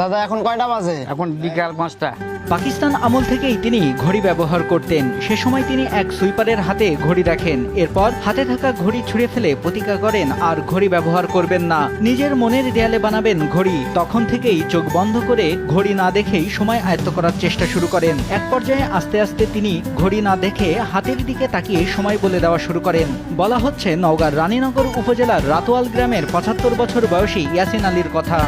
দাদা এখন কয়টা বাজে? এখন বিকাল পাঁচটা। পাকিস্তান আমল থেকেই তিনি ঘড়ি ব্যবহার করতেন। সে সময় তিনি এক সুইপারের হাতে ঘড়ি রাখেন। এরপর হাতে থাকা ঘড়ি ছুঁড়ে ফেলে প্রতিজ্ঞা করেন আর ঘড়ি ব্যবহার করবেন না। নিজের মনের দেয়ালে বানাবেন ঘড়ি। তখন থেকেই চোখ বন্ধ করে ঘড়ি না দেখেই সময় আয়ত্ত করার চেষ্টা শুরু করেন। এক পর্যায়ে আস্তে আস্তে তিনি ঘড়ি না দেখে হাতের দিকে তাকিয়ে সময় বলে দেওয়া শুরু করেন। বলা হচ্ছে নওগাঁর রানীনগর উপজেলার রাতোয়াল গ্রামের পঁচাত্তর বছর বয়সী ইয়াসিন আলীর কথা।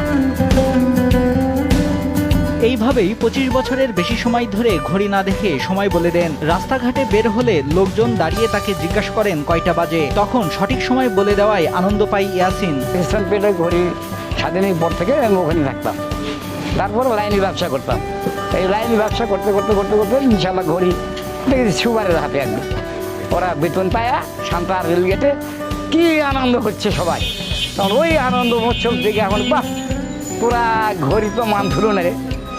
এইভাবেই পঁচিশ বছরের বেশি সময় ধরে ঘড়ি না দেখে সময় বলে দেন। রাস্তাঘাটে বের হলে লোকজন দাঁড়িয়ে তাকে জিজ্ঞাসা করেন, কয়টা বাজে? তখন সঠিক সময় বলে দেওয়ায় আনন্দ পাই ইয়াসিন। খ্রিস্টান পেলে ঘড়ি স্বাধীনের পর থেকে আমি ওখানে থাকতাম। তারপর লাইনে ব্যবসা করতাম। এই লাইনে ব্যবসা করতে করতে করতে করতে ইনশাল্লাহ ঘড়ি দেখেছি সুবারের হাতে একদম ওরা বেতন পায়া সান্তার রেলগেটে কি আনন্দ হচ্ছে সবাই। তখন ওই আনন্দ উৎসব থেকে এখন বাহ, পুরা ঘড়ি তো মান ধুলো রে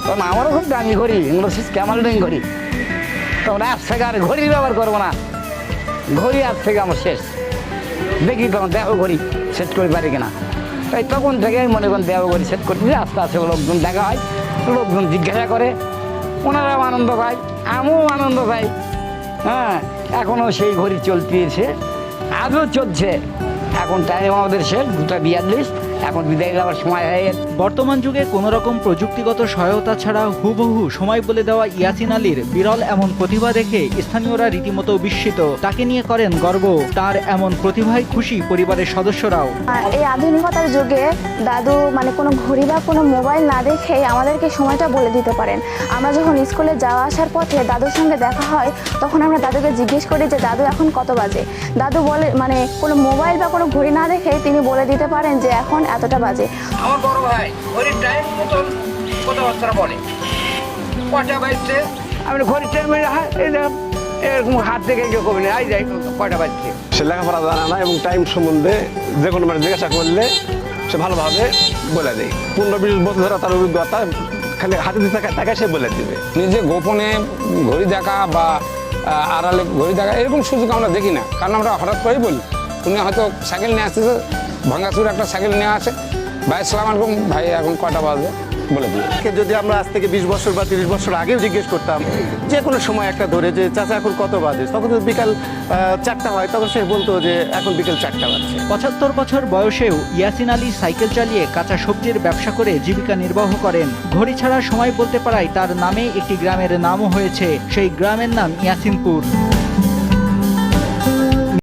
তখন আমারও খুব দামি ঘড়ি ইংলিশ ক্যামাল ড্রিং ঘড়ি। তখন আজ থেকে আর ঘড়ি ব্যবহার করব না। ঘড়ি আজ থেকে আমার শেষ। দেখি তখন দেখো ঘড়ি সেট করে পারি কিনা। এই তখন থেকে আমি মনে করেন দেহ ঘড়ি সেট করতে আস্তে আস্তে লোকজন দেখা হয়, লোকজন জিজ্ঞাসা করে, ওনারাও আনন্দ পায়, আমিও আনন্দ পাই। হ্যাঁ এখনও সেই ঘড়ি চলতেছে, আজও চলছে। এখন টাইম আমাদের শেষ, দুটা বিয়াল্লিশ। এখন বিদায় যাওয়ার সময় হয়ে গেছে। বর্তমান যুগে কোনো রকম প্রযুক্তিগত সহায়তা ছাড়া হুবহু সময় বলে দেওয়া ইয়াসিন আলীর বিরল এমন প্রতিভা দেখে স্থানীয়রা রীতিমতো বিস্মিত। তাকে নিয়ে করেন গর্ব। তার এমন প্রতিভায় খুশি পরিবারের সদস্যরাও। এই আধুনিকতার যুগে দাদু মানে কোনো ঘড়ি বা কোনো মোবাইল না দেখেই আমাদেরকে সময়টা বলে দিতে পারেন। আমরা যখন স্কুলে যাওয়া আসার পথে দাদুর সঙ্গে দেখা হয় তখন আমরা দাদুকে জিজ্ঞেস করি যে দাদু এখন কত বাজে? দাদু বলে মানে কোনো মোবাইল বা কোনো ঘড়ি না দেখে তিনি বলে দিতে পারেন যে এখন এতটা বাজে। আমার বড় ভাই ওই টাইম মতন কথাবার্তা বলে। কটা বাজছে। আমি ঘড়ি টাইম এরকম হাত থেকে কেউ কমে আই যাই কটা বাজছে। সে লেখাপড়া জানা না এবং টাইম সম্বন্ধে যে কোনো মানে জিজ্ঞাসা করলে সে ভালোভাবে বলে দেয়। পনেরো বিশ বছর ধরে তার অভিজ্ঞতা খালি হাতে দিয়ে থাকা তাকে সে বলে দিবে। নিজে গোপনে ঘড়ি দেখা বা আড়ালে ঘড়ি দেখা এরকম সুযোগ আমরা দেখি না। কারণ আমরা হঠাৎ করেই বলি উনি হয়তো সাইকেল নিয়ে আসতেছে ভাঙ্গাচুর একটা সাইকেল নেওয়া আছে ভাই সালাম আলাইকুম। ভাই এখন কয়টা বাজে বলে দিই কে যদি আমরা আজ থেকে বিশ বছর বা তিরিশ বছর আগেও জিজ্ঞেস করতাম যে কোনো সময় একটা ধরে যে চাচা এখন কত বাজে? তখন তো বিকাল চারটা হয় তখন সে বলতো যে এখন বিকেল চারটা বাজছে। পঁচাত্তর বছর বয়সেও ইয়াসিন আলী সাইকেল চালিয়ে কাঁচা সবজির ব্যবসা করে জীবিকা নির্বাহ করেন। ঘড়ি ছাড়া সময় বলতে পারায় তার নামে একটি গ্রামের নামও হয়েছে। সেই গ্রামের নাম ইয়াসিনপুর।